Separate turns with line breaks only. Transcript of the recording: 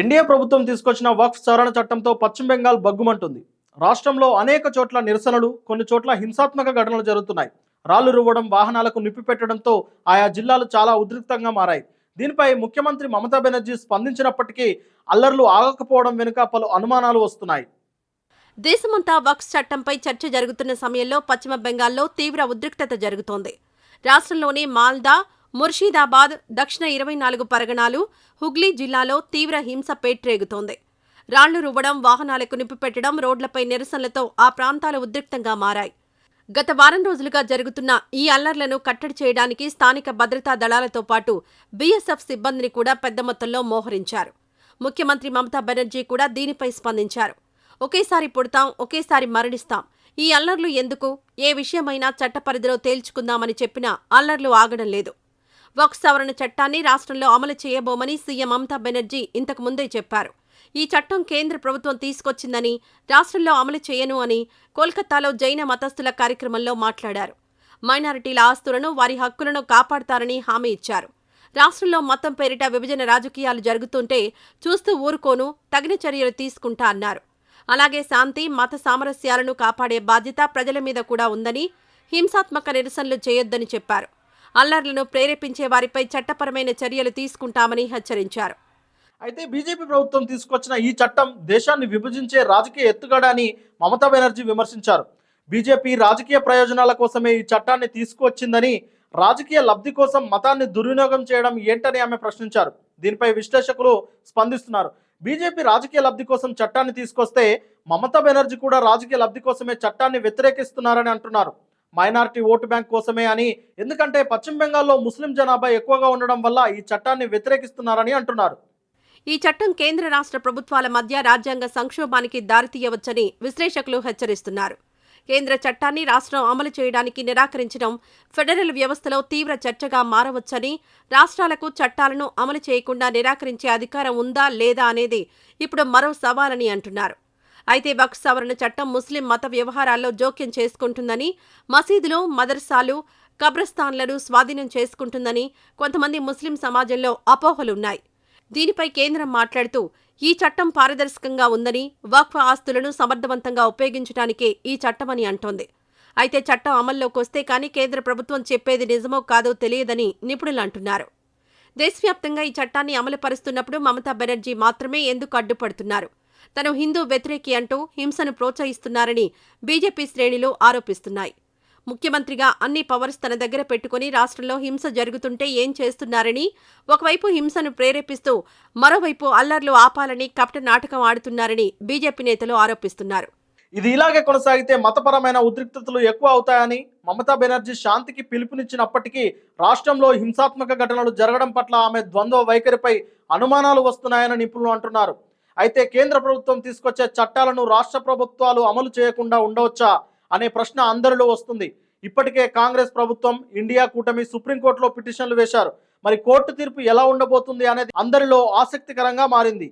NDA ప్రభుత్వం తీసుకొచ్చిన వక్ఫ్ సవరణ చట్టంతో పశ్చిమ బెంగాల్ బగ్గుమంటుంది. రాష్ట్రంలో అనేక చోట్ల నిరసనలు కొన్ని చోట్ల హింసాత్మక ఘటనలు జరుగుతున్నాయి. రాళ్ళు రువ్వడం వాహనాలకు నిప్పి పెట్టడంతో ఆయా జిల్లాలు చాలా ఉద్రిక్తంగా మారాయి. దీనిపై ముఖ్యమంత్రి మమతా బెనర్జీ స్పందించినప్పటికీ అల్లర్లు ఆగకపోవడం వెనుక పలు అనుమానాలు వస్తున్నాయి.
దేశమంతా వక్స్ చట్టంపై చర్చ జరుగుతున్న సమయంలో పశ్చిమ బెంగాల్లో తీవ్ర ఉద్రిక్తత జరుగుతోంది. రాష్ట్రంలోని మాల్దా ముర్షీదాబాద్ దక్షిణ ఇరవై నాలుగు పరగణాలు హుగ్లీ జిల్లాలో తీవ్ర హింస పేట్రేగుతోంది. రాళ్ళు రువ్వడం వాహనాలకు నిప్పిపెట్టడం రోడ్లపై నిరసనలతో ఆ ప్రాంతాలు ఉద్రిక్తంగా మారాయి. గత వారం రోజులుగా జరుగుతున్న ఈ అల్లర్లను కట్టడి చేయడానికి స్థానిక భద్రతా దళాలతో పాటు బీఎస్ఎఫ్ సిబ్బందిని కూడా పెద్ద మొత్తంలో మోహరించారు. ముఖ్యమంత్రి మమతా బెనర్జీ కూడా దీనిపై స్పందించారు. ఒకేసారి పుడతాం ఒకేసారి మరణిస్తాం. ఈ అల్లర్లు ఎందుకు? ఏ విషయమైనా చట్ట పరిధిలో తేల్చుకుందామని చెప్పినా అల్లర్లు ఆగడం లేదు. వక్ సవరణ చట్టాన్ని రాష్ట్రంలో అమలు చేయబోమని సీఎం మమతా బెనర్జీ ఇంతకు ముందే చెప్పారు. ఈ చట్టం కేంద్ర ప్రభుత్వం తీసుకొచ్చిందని రాష్ట్రంలో అమలు చేయను అని కోల్కతాలో జైన మతస్థుల కార్యక్రమంలో మాట్లాడారు. మైనారిటీల ఆస్తులను వారి హక్కులను కాపాడతారని హామీ ఇచ్చారు. రాష్ట్రంలో మతం పేరిట విభజన రాజకీయాలు జరుగుతుంటే చూస్తూ ఊరుకోను తగిన చర్యలు తీసుకుంటా అన్నారు. అలాగే శాంతి మత సామరస్యాలను కాపాడే బాధ్యత ప్రజల మీద కూడా ఉందని హింసాత్మక నిరసనలు చేయొద్దని చెప్పారు. అల్లర్లను ప్రేరేపించే వారిపై చట్టపరమైన చర్యలు తీసుకుంటామని హెచ్చరించారు.
అయితే బీజేపీ ప్రభుత్వం తీసుకొచ్చిన ఈ చట్టం దేశాన్ని విభజించే రాజకీయ ఎత్తుగడ అని మమతా బెనర్జీ విమర్శించారు. బీజేపీ రాజకీయ ప్రయోజనాల కోసమే ఈ చట్టాన్ని తీసుకువచ్చిందని రాజకీయ లబ్ధి కోసం మతాన్ని దుర్వినియోగం చేయడం ఏంటని ఆమె ప్రశ్నించారు. దీనిపై విశ్లేషకులు స్పందిస్తున్నారు. బీజేపీ రాజకీయ లబ్ధి కోసం చట్టాన్ని తీసుకొస్తే మమతా బెనర్జీ కూడా రాజకీయ లబ్ధి కోసమే చట్టాన్ని వ్యతిరేకిస్తున్నారని అంటున్నారు. మైనార్టీ ఓటు బ్యాంక్ కోసమే అని. ఎందుకంటే పశ్చిమ బెంగాల్లో ముస్లిం జనాభా ఎక్కువగా ఉండడం వల్ల ఈ చట్టాన్ని వ్యతిరేకిస్తున్నారని అంటున్నారు.
ఈ చట్టం కేంద్ర రాష్ట్ర ప్రభుత్వాల మధ్య రాజ్యాంగ సంక్షోభానికి దారితీయవచ్చని విశ్లేషకులు హెచ్చరిస్తున్నారు. కేంద్ర చట్టాన్ని రాష్ట్రం అమలు చేయడానికి నిరాకరించడం ఫెడరల్ వ్యవస్థలో తీవ్ర చర్చగా మారవచ్చని రాష్ట్రాలకు చట్టాలను అమలు చేయకుండా నిరాకరించే అధికారం ఉందా లేదా అనేది ఇప్పుడు మరో సవాలని అంటున్నారు. అయితే వక్ఫ్ సవరణ చట్టం ముస్లిం మత వ్యవహారాల్లో జోక్యం చేసుకుంటుందని మసీదులు మదర్సాలు కబ్రస్థాన్లను స్వాధీనం చేసుకుంటుందని కొంతమంది ముస్లిం సమాజంలో అపోహలున్నాయి. దీనిపై కేంద్రం మాట్లాడుతూ ఈ చట్టం పారదర్శకంగా ఉందని వక్ఫ్ ఆస్తులను సమర్థవంతంగా ఉపయోగించడానికే ఈ చట్టమని అంటోంది. అయితే చట్టం అమల్లోకి వస్తే కానీ కేంద్ర ప్రభుత్వం చెప్పేది నిజమో కాదో తెలియదని నిపుణులు అంటున్నారు. దేశవ్యాప్తంగా ఈ చట్టాన్ని అమలు పరుస్తున్నప్పుడు మమతా బెనర్జీ మాత్రమే ఎందుకు అడ్డుపడుతున్నారు? తను హిందూ వ్యతిరేకి అంటూ హింసను ప్రోత్సహిస్తున్నారని బీజేపీ శ్రేణులు ఆరోపిస్తున్నాయి. ముఖ్యమంత్రిగా అన్ని పవర్స్ తన దగ్గర పెట్టుకుని రాష్ట్రంలో హింస జరుగుతుంటే ఏం చేస్తున్నారని ఒకవైపు హింసను ప్రేరేపిస్తూ మరోవైపు అల్లర్లు ఆపాలని కపట నాటకం ఆడుతున్నారని బీజేపీ నేతలు ఆరోపిస్తున్నారు.
ఇది ఇలాగే కొనసాగితే మతపరమైన ఉద్రిక్తతలు ఎక్కువ అవుతాయని మమతా బెనర్జీ శాంతికి పిలుపునిచ్చినప్పటికీ రాష్ట్రంలో హింసాత్మక ఘటనలు జరగడం పట్ల ఆమె ద్వంద్వ వైఖరిపై అనుమానాలు వస్తున్నాయని నిపుణులు అంటున్నారు. అయితే కేంద్ర ప్రభుత్వం తీసుకొచ్చే చట్టాలను రాష్ట్ర ప్రభుత్వాలు అమలు చేయకుండా ఉండవచ్చా అనే ప్రశ్న అందరిలో వస్తుంది. ఇప్పటికే కాంగ్రెస్ ప్రభుత్వం ఇండియా కూటమి సుప్రీంకోర్టులో పిటిషన్లు వేశారు. మరి కోర్టు తీర్పు ఎలా ఉండబోతుంది అనేది అందరిలో ఆసక్తికరంగా మారింది.